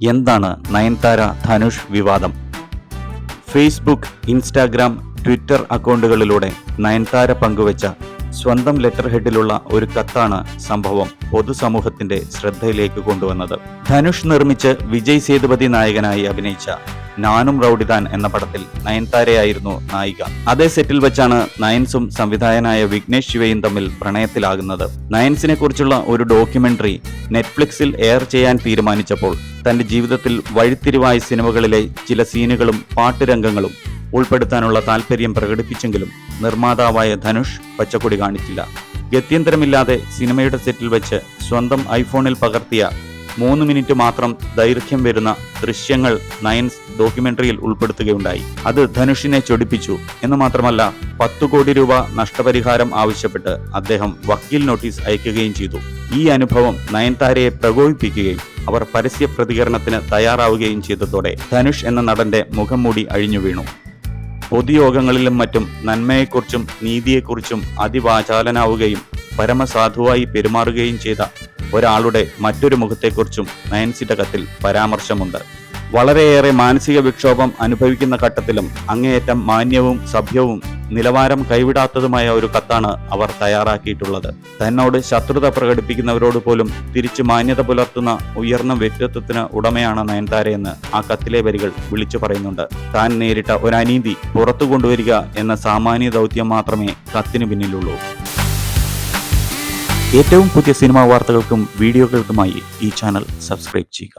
എന്താണ് നയൻതാര ധനുഷ് വിവാദം? Facebook Instagram Twitter അക്കൗണ്ടുകളിലൂടെ നയൻതാര പങ്കുവച്ച സ്വന്തം ലെറ്റർ ഹെഡിലുള്ള ഒരു കത്താണ് സംഭവം പൊതുസമൂഹത്തിന്റെ ശ്രദ്ധയിലേക്ക് കൊണ്ടുവന്നത്. ധനുഷ് നിർമ്മിച്ച് വിജയ് സേതുപതി നായകനായി അഭിനയിച്ച നാനും റൌഡിദാൻ എന്ന പടത്തിൽ നയൻതാരയായിരുന്നു നായിക. അതേ സെറ്റിൽ വെച്ചാണ് നയൻസും സംവിധായകനായ വിഘ്നേഷ് ശിവയും തമ്മിൽ പ്രണയത്തിലാകുന്നത്. നയൻസിനെ കുറിച്ചുള്ള ഒരു ഡോക്യുമെന്ററി നെറ്റ്ഫ്ലിക്സിൽ എയർ ചെയ്യാൻ തീരുമാനിച്ചപ്പോൾ തന്റെ ജീവിതത്തിൽ വഴിത്തിരിവായ സിനിമകളിലെ ചില സീനുകളും പാട്ടുരംഗങ്ങളും ഉൾപ്പെടുത്താനുള്ള താല്പര്യം പ്രകടിപ്പിച്ചെങ്കിലും നിർമ്മാതാവായ ധനുഷ് പച്ചക്കൊടി കാണിച്ചില്ല. ഗത്യന്തരമില്ലാതെ സിനിമയുടെ സെറ്റിൽ വെച്ച് സ്വന്തം ഐഫോണിൽ പകർത്തിയ മൂന്ന് മിനിറ്റ് മാത്രം ദൈർഘ്യം വരുന്ന ദൃശ്യങ്ങൾ നയൻസ് ഡോക്യുമെന്ററിയിൽ ഉൾപ്പെടുത്തുകയുണ്ടായി. അത് ധനുഷിനെ ചൊടിപ്പിച്ചു എന്ന് മാത്രമല്ല പത്തു കോടി രൂപ നഷ്ടപരിഹാരം ആവശ്യപ്പെട്ട് അദ്ദേഹം വക്കീൽ നോട്ടീസ് അയക്കുകയും ചെയ്തു. ഈ അനുഭവം നയൻതാരയെ പ്രകോപിപ്പിക്കുകയും അവർ പരസ്യ പ്രതികരണത്തിന് തയ്യാറാവുകയും ചെയ്തതോടെ ധനുഷ് എന്ന നടന്റെ മുഖം മൂടി അഴിഞ്ഞു വീണു. പൊതുയോഗങ്ങളിലും മറ്റും നന്മയെക്കുറിച്ചും നീതിയെക്കുറിച്ചും അതിവാചാലനാവുകയും പരമസാധുവായി പെരുമാറുകയും ചെയ്ത ഒരാളുടെ മറ്റൊരു മുഖത്തെക്കുറിച്ചും നയൻസിയുടെ കത്തിൽ പരാമർശമുണ്ട്. വളരെയേറെ മാനസിക വിക്ഷോഭം അനുഭവിക്കുന്ന ഘട്ടത്തിലും അങ്ങേയറ്റം മാന്യവും സഭ്യവും നിലവാരം കൈവിടാത്തതുമായ ഒരു കത്താണ് അവർ തയ്യാറാക്കിയിട്ടുള്ളത്. തന്നോട് ശത്രുത പ്രകടിപ്പിക്കുന്നവരോട് പോലും തിരിച്ചു മാന്യത പുലർത്തുന്ന ഉയർന്ന വ്യക്തിത്വത്തിന് ഉടമയാണ് നയൻതാരയെന്ന് ആ കത്തിലെ വരികൾ വിളിച്ചു പറയുന്നുണ്ട്. താൻ നേരിട്ട ഒരു പുറത്തു കൊണ്ടുവരിക എന്ന സാമാന്യ ദൗത്യം മാത്രമേ കത്തിന് പിന്നിലുള്ളൂ. ഏറ്റവും പുതിയ സിനിമാ വാർത്തകൾക്കും വീഡിയോകൾക്കുമായി ഈ ചാനൽ സബ്സ്ക്രൈബ് ചെയ്യുക.